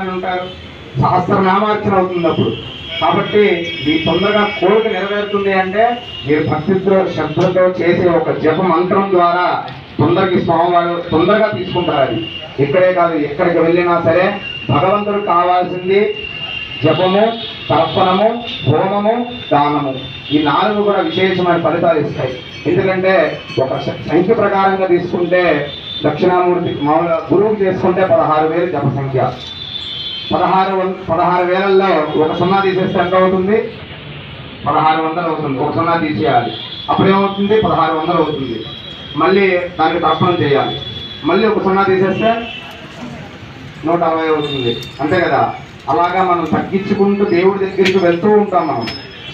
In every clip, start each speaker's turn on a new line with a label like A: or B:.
A: అని ఉంటారు సహస్రనామార్చన అవుతుంది అప్పుడు కాబట్టి మీ తొందరగా కోరిక నెరవేరుతుంది అంటే మీరు భక్తితో శ్రద్ధతో చేసే ఒక జప మంత్రం ద్వారా తొందరకి స్వామివారు తొందరగా తీసుకుంటారు అది. ఇక్కడే కాదు ఎక్కడికి వెళ్ళినా సరే భగవంతుడు కావాల్సింది జపము తర్పణము హోమము దానము. ఈ నాలుగు కూడా విశేషమైన ఫలితాలు ఇస్తాయి. ఎందుకంటే ఒక సంఖ్య ప్రకారంగా తీసుకుంటే దక్షిణామూర్తి మామూలుగా గురువుకి చేసుకుంటే పదహారు వేలు జప సంఖ్య. పదహారు పదహారు వేలల్లో ఒక సున్నా తీసేస్తే ఎంత అవుతుంది పదహారు వందలు అవుతుంది. ఒక సున్నా తీసేయాలి. అప్పుడేమవుతుంది? పదహారు వందలు అవుతుంది. మళ్ళీ దానికి తర్పణం చేయాలి. మళ్ళీ ఒక సున్నా తీసేస్తే నూట అరవై అవుతుంది. అంతే కదా? అలాగా మనం తగ్గించుకుంటూ దేవుడి దగ్గరికి వెళ్తూ ఉంటాం మనం.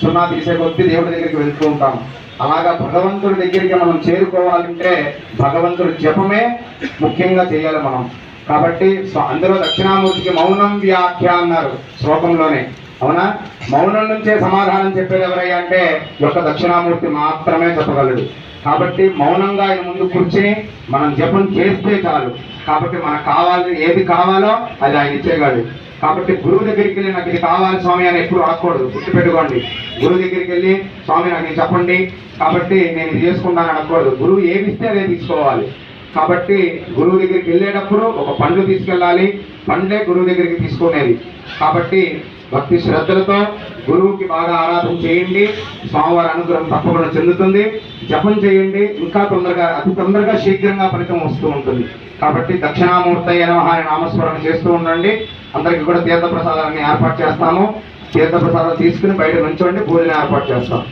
A: సున్నా తీసే కొద్దీ దేవుడి దగ్గరికి వెళ్తూ ఉంటాం. అలాగా భగవంతుడి దగ్గరికి మనం చేరుకోవాలంటే భగవంతుడి జపమే ముఖ్యంగా చేయాలి మనం. కాబట్టి అందరూ అందులో దక్షిణామూర్తికి మౌనం వ్యాఖ్య అన్నారు శ్లోకంలోనే. అవునా? మౌనం నుంచే సమాధానం చెప్పేది ఎవరయ్యా అంటే యొక్క దక్షిణామూర్తి మాత్రమే చెప్పగలడు. కాబట్టి మౌనంగా ఆయన ముందు కూర్చుని మనం జపం చేస్తే చాలు. కాబట్టి మనకు కావాలి ఏది కావాలో అది ఆయన ఇచ్చేయగలడు. కాబట్టి గురువు దగ్గరికి వెళ్ళి నాకు ఇది కావాలి స్వామి అని ఎప్పుడు అడగకూడదు. గుర్తుపెట్టుకోండి. గురువు దగ్గరికి వెళ్ళి స్వామి నాకు చెప్పండి. కాబట్టి నేను ఇది చేసుకుంటాను అనకూడదు గురువు ఏమిస్తే అదే తీసుకోవాలి. కాబట్టి గురువు దగ్గరికి వెళ్ళేటప్పుడు ఒక పండు తీసుకెళ్ళాలి. పండ్లే గురువు దగ్గరికి తీసుకునేది. కాబట్టి భక్తి శ్రద్ధలతో గురువుకి బాగా ఆరాధన చేయండి. స్వామివారి అనుగ్రహం తప్పకుండా చెందుతుంది. జపం చేయండి. ఇంకా తొందరగా అతి తొందరగా శీఘ్రంగా ఫలితం వస్తూ ఉంటుంది. కాబట్టి దక్షిణామూర్తి అయిన నామస్మరణ చేస్తూ ఉండండి. అందరికీ కూడా తీర్థ ప్రసాదాన్ని ఏర్పాటు చేస్తాము. తీర్థ తీసుకుని బయట నుంచోండి. భోజనం ఏర్పాటు చేస్తాం.